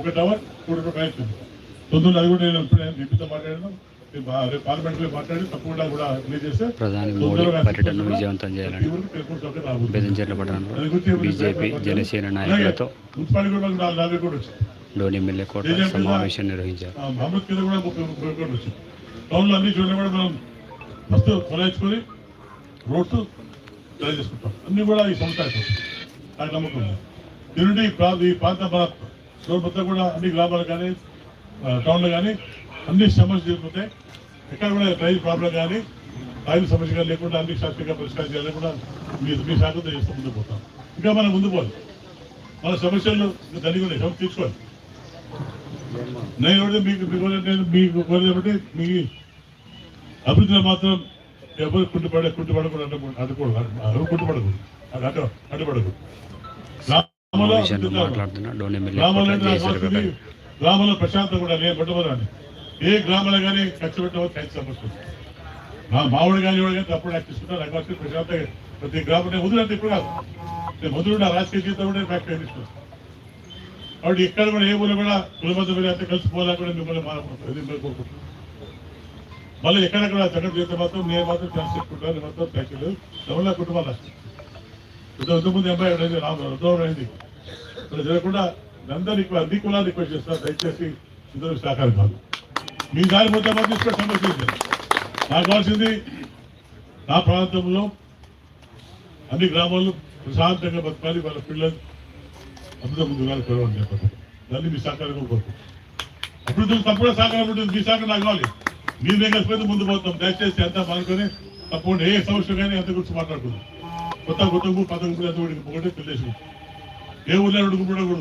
ఒక టవర్ కోటి రూపాయలు తొందరలో అది కూడా నేను ఇప్పుడే ఎంపీతో మాట్లాడాను. రేపు పార్లమెంట్లో మాట్లాడి తప్పకుండా కూడా రిలీజ్ చేస్తే ప్రధాని మోడీ పర్యటనను విజయవంతం చేయాలని. బెదంచెర్ల పట్టణంలో బీజేపీ జనసేన నాయకులతో డోని ఎమ్మెల్యే కోట సమావేశం నిర్వహించారు. టౌన్లో అన్ని చోట్ల కూడా మనం ఫస్ట్ కొలాయించుకొని రోడ్స్ తయారు చేసుకుంటాం. అన్ని కూడా ఈ సంస్థ నాకు నమ్మకం ఈ ప్రాంత మన రోడ్ మొత్తం కూడా అన్ని గ్రామాలు కానీ టౌన్లు టౌన్లో కానీ అన్ని సమస్యలు తీరిపోతాయి ఎక్కడ కూడా రైలు ప్రాబ్లం కానీ రైలు సమస్య కానీ లేకుండా అన్ని శాస్త్రీయంగా పరిష్కారం చేయాలని కూడా మీ మీ శాఖతో చేస్తూ ముందుకు పోతాం ఇంకా మనం ముందు పోవాలి మన సమస్యలు దానికి కూడా సమస్య తీసుకోవాలి నేను మీకు మీకు నేను మీకు కోరేది మీ అభివృద్ధిలో మాత్రం ఎవరు కుంటుపడే కుంటుపడకూడదు అడ్డు- అడ్డుకూడదు ఎవరు కుంటుపడకూడదు అడ్డు అడ్డుపడకూడదు గ్రామంలో నాకు ప్రశాంతం కూడా లేదు పట్టుబడాలి ఏ గ్రామాలు కానీ ఖర్చు పెట్టవచ్చు ఖర్చు సమస్య. మామిడి కానీ ఎవరు కానీ తప్పుడు యాక్ట్ తీసుకుంటారు నాకు ప్రశాంతంగా ప్రతి గ్రామం నేను వదిలినట్టు ఇప్పుడు కాదు. నేను మొదలు నా రాజకీయ జీవితం కూడా ఫ్యాక్టరీ తీసుకున్నాను కాబట్టి ఇక్కడ కూడా ఏ ఊరు కూడా కులమంది మీరు అంతా కలిసిపోవాలని కూడా మిమ్మల్ని మా- ఇది మేము కోరుకుంటున్నాం. మళ్ళీ ఎక్కడెక్కడ సంఘటన చేస్తే మాత్రం నేను మాత్రం ఛాన్స్ నేను మాత్రం ఫ్యాక్టరీలు ఎవరి కుటుంబాలు ఇంతకుముందు అబ్బాయి అయింది రామరావు అయింది అలా జరగకుండా అందరినీ అన్ని కులాలు రిక్వెస్ట్ చేస్తారు దయచేసి ఇద్దరు సహకారం కాదు. మీ దారి మొత్తం మాత్రం తీసుకొని సమస్య నాకు కావాల్సింది నా ప్రాంతంలో అన్ని గ్రామాల్లో ప్రశాంతంగా బతకాలి వాళ్ళ పిల్లలు అందరూ ముందు కాదు చెప్పండి దాన్ని మీ సహకారం కోరుకుంటున్నాను అభివృద్ధి తప్పకుండా సహకారం ఉంటుంది. మీ సహకారం నాకు కావాలి. మీరు మేము కలిసిపోతే ముందు పోతాం. దయచేసి అంతా మానుకొని తప్పకుండా ఏ సమస్య కానీ అంత గురించి మాట్లాడుకుందాం. కొత్త కొత్త గుంపు పద గుంపులు కూడా ఒకటే తెలియదు ఏ ఊళ్ళో రెండు గుంపులు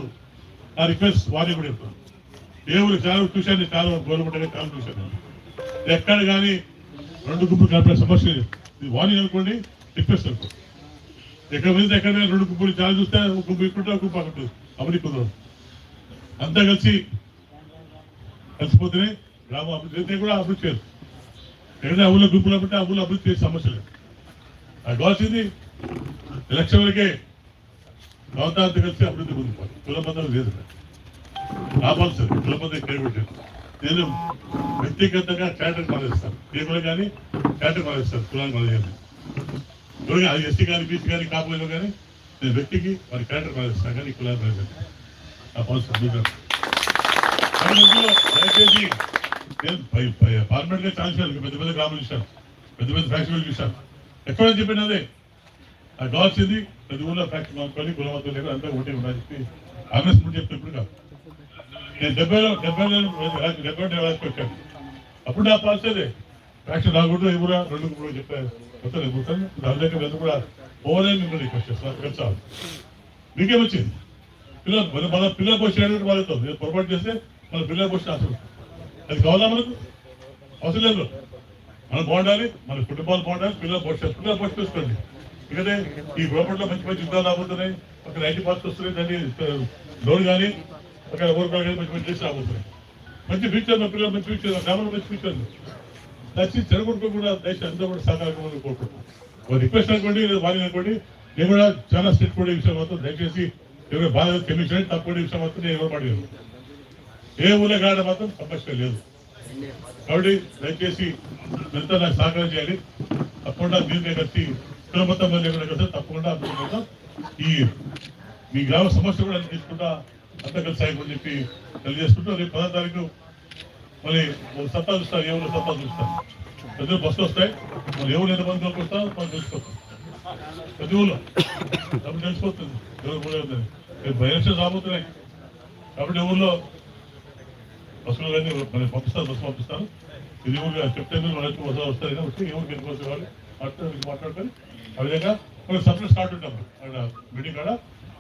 రిక్వెస్ట్ వారిని కూడా చెప్తాను ఏ ఊరు చాలా చూశాను చాలా గవర్నమెంట్ చాలా చూశాను ఎక్కడ కానీ రెండు గుంపులు కలిపే సమస్య లేదు. ఇది అనుకోండి రిక్వెస్ట్ అనుకోండి ఎక్కడ మీద ఎక్కడ రెండు గుంపులు చాలా చూస్తే ఒక గుంపు ఇక్కడుంటే ఒక గుంపు అక్కడ అభివృద్ధి కుదరదు అంతా కలిసి కలిసిపోతేనే గ్రామం అభివృద్ధి కూడా అభివృద్ధి చేయదు ఎక్కడైనా ఊళ్ళో గుంపులు ఉంటే ఆ అభివృద్ధి చేసే సమస్య లేదు. అది కావాల్సింది ఎలక్షన్ వరకే గవర్నమెంట్ కలిసి అభివృద్ధి పొందుకోవాలి కులబంధం లేదు. ఆపాలి కులబంధం కైబెట్టారు నేను వ్యక్తిగతంగా క్యాటర్ మానేస్తాను. కేకులు కానీ క్యాటర్ మానేస్తాను. కులాన్ని మానేయాలి. ఎవరు అది ఎస్సీ కానీ బీసీ కానీ కాకపోయినా కానీ నేను వ్యక్తికి వారి క్యాటర్ మానేస్తాను కానీ కులాన్ని మానేస్తాను. ఆ పాలసీ దయచేసి నేను పర్మనెంట్గా ఛాన్స్ పెద్ద పెద్ద గ్రామాలు ఇచ్చాను పెద్ద పెద్ద ఫ్యాక్టరీలు ఇచ్చాను ఎక్కడ చెప్పిన అది కావాల్సింది ప్రతి ఊళ్ళో ఫ్యాక్టరీ మానుకొని కులమతం లేదు అంతా ఒకటే ఉండాలి చెప్పి కాంగ్రెస్ ముందు చెప్పినప్పుడు కాదు. నేను డెబ్బైలో డెబ్బైలో డెబ్బై రాజుకి వచ్చాను. అప్పుడు నా పాలసీ అదే. ఫ్యాక్టరీ రాకూడదు ఎవరా రెండు మూడు చెప్పారు. మొత్తం చెప్తాను దాని దగ్గర కూడా ఓవరే మిమ్మల్ని రిక్వెస్ట్ మీకేమొచ్చింది పిల్లలు మన మన పిల్లలకు పోషణ వాళ్ళతో. నేను పొరపాటు చేస్తే మన పిల్లలకు వచ్చిన అసలు. అది కావాలా మనకు? అవసరం లేదు. మనం బాగుండాలి. మన కుటుంబాలు బాగుండాలి. పిల్లలు పోషణ పిల్లలు పోషణ చూసుకోండి. ఎందుకంటే ఈ గవర్నమెంట్లో మంచి మంచి యుద్ధాలు రాబోతున్నాయి. అక్కడ ఐటీ పార్క్స్ వస్తున్నాయి దాన్ని లోన్ కానీ అక్కడ ఎవరు కానీ మంచి మంచి చేసి రాబోతున్నాయి. మంచి ఫ్యూచర్ మా పిల్లలు మంచి ఫ్యూచర్ గ్రామంలో మంచి ఫ్యూచర్ దయచేసి చెరగొట్టుకో కూడా దేశం అంతా కూడా సహకారం కోరుకుంటున్నాం. రిక్వెస్ట్ అనుకోండి లేదా వారి అనుకోండి నేను కూడా చాలా స్టేట్ కూడా విషయం మాత్రం దయచేసి ఎవరు బాధ క్షమించండి తప్పుడు విషయం మాత్రం నేను ఎవరు పడలేదు ఏ ఊళ్ళో కాడ మాత్రం సమస్య లేదు. కాబట్టి దయచేసి ఎంత నాకు సహకారం చేయాలి తప్పకుండా దీనికే కలిసి ఇక్కడ మొత్తం తప్పకుండా అభివృద్ధి ఈ మీ గ్రామ సమస్య కూడా తీసుకుంటా అంతా కలిసి సాయమని చెప్పి తెలియజేసుకుంటూ రేపు పదో తారీఖు మళ్ళీ సత్తా చూస్తారు ఎవరు సత్తా చూస్తారు ప్రతి బస్సు వస్తాయి మళ్ళీ ఎవరు ఎంతమంది వస్తాం మనం తెలుసుకోవచ్చు ప్రతి ఊళ్ళో అప్పుడు తెలిసిపోతుంది ఎవరు కూడా రేపు రాబోతున్నాయి కాబట్టి ఊళ్ళో బస్సులు కానీ మళ్ళీ పంపిస్తారు బస్సు పంపిస్తారు ఇది ఊళ్ళో చెప్తే మీరు వస్తారు వచ్చి వస్తాయి వచ్చి ఏ ఊరికి ఎందుకు వాళ్ళు మాట్లాడుకొని మాట్లాడుకొని ఆ విధంగా మనం సపరేట్ స్టార్ట్ ఉంటాం అక్కడ మీటింగ్ కాడ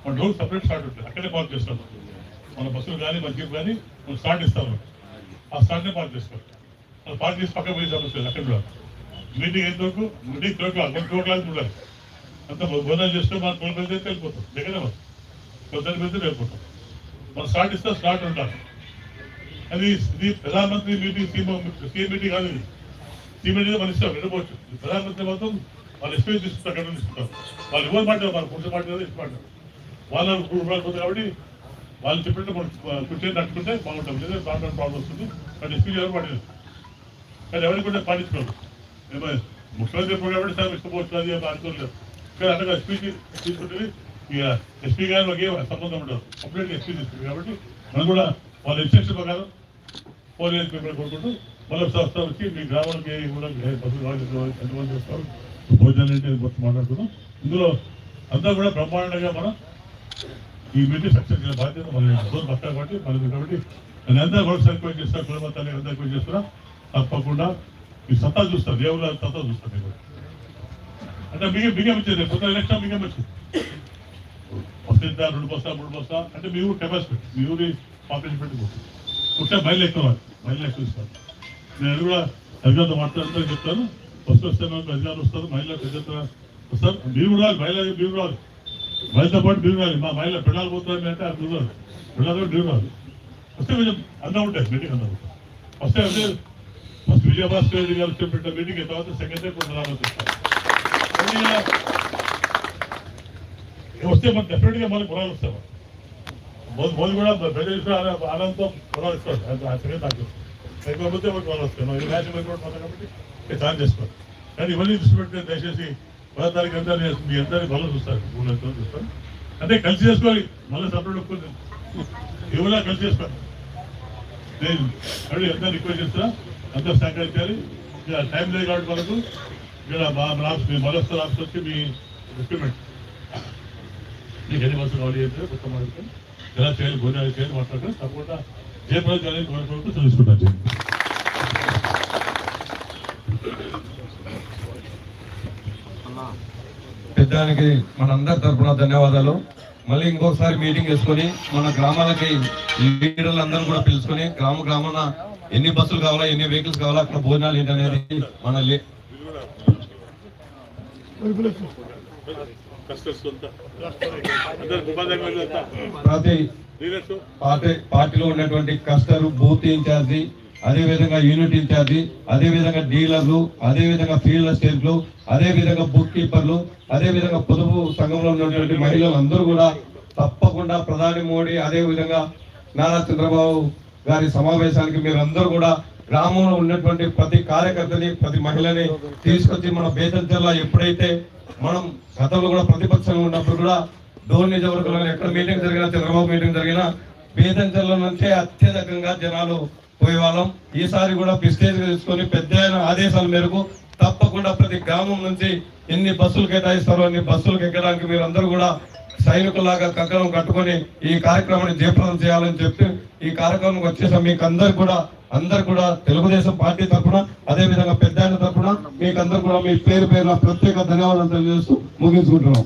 మన డోర్ సపరేట్ స్టార్ట్ ఉంటుంది. అక్కడే పార్క్ చేస్తాం మన. బస్సులు కానీ మన జీప్ కానీ మనం స్టార్ట్ ఇస్తాము ఆ స్టార్ట్నే పార్క్ చేసుకోవాలి మనం పార్క్ చేసి పక్కన పోయి సమస్య అక్కడ కూడా. మీటింగ్ ఎంత వరకు meeting two o'clock two o'clock ఉండాలి అంత భోజనం చేస్తే మనం ట్వెల్వ్ వెళ్తే వెళ్ళిపోతాం. దగ్గర పొద్దున్న వెళ్తే వెళ్ళిపోతాం. మనం స్టార్ట్ ఇస్తే స్టార్ట్ ఉంటాం అది ఇది ప్రధానమంత్రి మీటింగ్ సీఎం సీఎం మీటింగ్ కాదు ఇది. సీఎం మీటింగ్ మన ఇస్తాం వెళ్ళిపోవచ్చు ప్రధానమంత్రి మాత్రం వాళ్ళు ఎక్స్పీరియన్స్ తీసుకుంటారు అక్కడ తీసుకుంటారు వాళ్ళు ఎవరు మాట్లాడారు వాళ్ళు పురుషులు మాట్లాడారు ఇష్టపడ్డారు వాళ్ళు వాళ్ళ రూపాయలు పోతుంది కాబట్టి వాళ్ళు చెప్పినట్టు మనం కూర్చొని నట్టుకుంటే బాగుంటాం లేదా బాగుంటుంది ప్రాబ్లం వస్తుంది. కానీ ఎస్పీ ఎవరు పడలేదు కానీ ఎవరికి కూడా పాటించుకోరు ముఖ్యమంత్రి చెప్పారు కాబట్టి సార్ ఇష్టపోవచ్చు అది అని అనుకోలేదు. కానీ అన్నగా స్పీచ్ తీసుకుంటుంది ఇక ఎస్పీ గారు ఒకే సంబంధం ఉండదు. కంప్లీట్ ఎస్పీ తీసుకుంటుంది కాబట్టి మనం కూడా వాళ్ళ ఇన్స్ట్రక్షన్ ప్రకారం పోలీస్ పేపర్ కొట్టుకుంటూ మళ్ళీ సంస్థ వచ్చి మీ గ్రామానికి కూడా ఏ బస్సులు ఎంతమంది వస్తారు భోజనాలు ఏంటి గుర్తు మాట్లాడుతున్నాం ఇందులో అంతా కూడా బ్రహ్మాండంగా మనం ఈ మీటింగ్ సక్సెస్ బాధ్యత మన రోజు పక్కా కాబట్టి మనది కాబట్టి నేను ఎంత కూడా సరిపోయి చేస్తా కులమతాన్ని ఎంత కూడా చేస్తున్నా తప్పకుండా. ఈ సత్తా చూస్తాను దేవుళ్ళ సత్తా చూస్తాను నేను అంటే మిగ మిగం వచ్చింది కొత్త ఎలక్షన్ మిగం వచ్చింది. వస్తుందా రెండు బస్తా మూడు బస్తా అంటే మీ ఊరు కెపాసిటీ మీ ఊరి పాపులేషన్ పెట్టుకోవచ్చు ముఖ్యంగా బయలు ఎక్కువ బయలు ఎక్కువ ఇస్తారు నేను కూడా అధికారులతో మాట్లాడుతూ చెప్తాను. ఫస్ట్ వస్తాను అధికారులు వస్తారు మహిళలు ప్రజలు ఎత్తున వస్తారు మీరు కూడా మహిళ మీరు రాదు మహిళతో పాటు మీరు రాదు మా మహిళ పిల్లలు పోతారని అంటే అది కుదరదు పిల్లలు మీరు రాదు వస్తే కొంచెం అందం ఉంటాయి మీటింగ్ అందం ఉంటాయి వస్తే అంటే ఫస్ట్ విజయభాస్కర్ రెడ్డి గారు చెప్పిన మీటింగ్ తర్వాత సెకండ్ డే కొంత రాబోతుంది వస్తే మనం డెఫినెట్గా మనకు పొలాలు వస్తాం మోదీ మోదీ కూడా బెదిరిస్తూ ఆనందంతో పొలాలు ఇస్తాడు అది ఆ సంగతి నాకు లేకపోతే మనకు పొలాలు వస్తాయి ఈ మ్యాచ్ మీద కూడా కాబట్టి ఇది సాయం చేసుకోవాలి కానీ ఇవన్నీ దృష్టి పెడితే దయచేసి పదో తారీఖు అందరినీ మీ అందరినీ మళ్ళీ చూస్తారు. మూడు అంతా చూస్తారు. అంటే కలిసి చేసుకోవాలి. మళ్ళీ సపరేట్ ఒప్పుకుంది ఎవరా కలిసి చేసుకోవాలి. నేను మళ్ళీ ఎంత రిక్వెస్ట్ చేస్తున్నా అందరూ సహకరించాలి. ఇక్కడ టైం లేదు కాబట్టి మనకు. ఇక్కడ మా మా ఆఫీస్ మీ మరొస్తారు ఆఫీస్ వచ్చి మీ డాక్యుమెంట్ మీకు ఎన్ని మనసు కావాలి చేస్తే కొత్త మాట్లాడుతాం. ఎలా చేయాలి భోజనాలు చేయాలి మాట్లాడుతాం. తప్పకుండా జయప్రదం చేయాలని కోరుకుంటూ తెలుసుకుంటాను పెద్దానికి మనందరి తరపున ధన్యవాదాలు. మళ్ళీ ఇంకొకసారి మీటింగ్ వేసుకొని మన గ్రామాలకి లీడర్లు అందరూ కూడా పిలుచుకొని గ్రామ గ్రామాన ఎన్ని బస్సులు కావాలా ఎన్ని వెహికల్స్ కావాలా అక్కడ భోజనాలు ఏంటనేది మన ప్రతి పార్టీ పార్టీలో ఉన్నటువంటి కస్టర్ బూత్ ఇన్ఛార్జి అదే విధంగా యూనిట్ ఇన్ఛార్జి అదేవిధంగా డీలర్లు అదేవిధంగా ఫీల్డ్ అసిస్టెంట్లు అదేవిధంగా బుక్ కీపర్లు అదేవిధంగా పొదుపు సంఘంలో ఉన్నటువంటి మహిళలు అందరూ కూడా తప్పకుండా ప్రధాని మోడీ అదేవిధంగా నారా చంద్రబాబు గారి సమావేశానికి మీరు అందరూ కూడా గ్రామంలో ఉన్నటువంటి ప్రతి కార్యకర్తని ప్రతి మహిళని తీసుకొచ్చి మన బేదల్ జిల్లా ఎప్పుడైతే మనం గతంలో కూడా ప్రతిపక్షంగా ఉన్నప్పుడు కూడా ధోని నిజవర్గంలో ఎక్కడ మీటింగ్ జరిగినా చంద్రబాబు మీటింగ్ జరిగినా బేదంచెల నుంచే అత్యధికంగా జనాలు పోయేవాళ్ళం. ఈసారి కూడా పిస్టేజ్ తీసుకొని పెద్ద ఆదేశాల మేరకు తప్పకుండా ప్రతి గ్రామం నుంచి ఎన్ని బస్సులు కేటాయిస్తారో అన్ని బస్సులకు ఎక్కడానికి మీరు అందరూ కూడా సైనికులాగా కంకణం కట్టుకొని ఈ కార్యక్రమాన్ని జయప్రదం చేయాలని చెప్పి ఈ కార్యక్రమం వచ్చేసాం మీకు అందరు కూడా అందరు కూడా తెలుగుదేశం పార్టీ తరఫున అదే విధంగా పెద్ద తరఫున మీకు అందరు కూడా మీ పేరు పేరున ప్రత్యేక ధన్యవాదాలు తెలియజేస్తూ ముగించుకుంటున్నాం.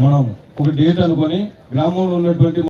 మనం ఒక డేట్ అనుకొని గ్రామంలో ఉన్నటువంటి